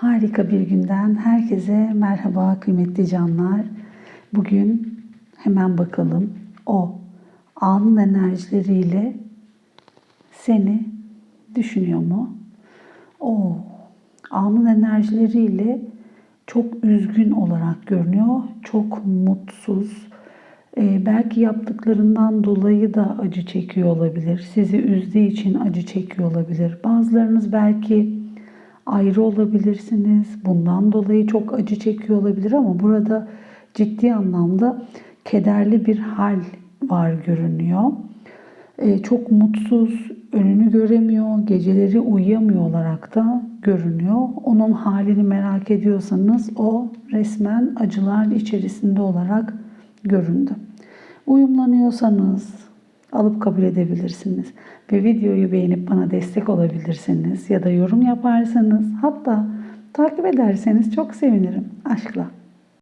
Harika bir günden herkese merhaba kıymetli canlar. Bugün hemen bakalım o anın enerjileriyle seni düşünüyor mu? O anın enerjileriyle çok üzgün olarak görünüyor. Çok mutsuz. Ee, belki yaptıklarından dolayı da acı çekiyor olabilir. Sizi üzdüğü için acı çekiyor olabilir. Bazılarınız belki ayrı olabilirsiniz. Bundan dolayı çok acı çekiyor olabilir ama burada ciddi anlamda kederli bir hal var görünüyor. Ee, çok mutsuz, önünü göremiyor, geceleri uyuyamıyor olarak da görünüyor. Onun halini merak ediyorsanız o resmen acılar içerisinde olarak göründü. Uyumlanıyorsanız alıp kabul edebilirsiniz ve videoyu beğenip bana destek olabilirsiniz ya da yorum yaparsanız hatta takip ederseniz çok sevinirim aşkla.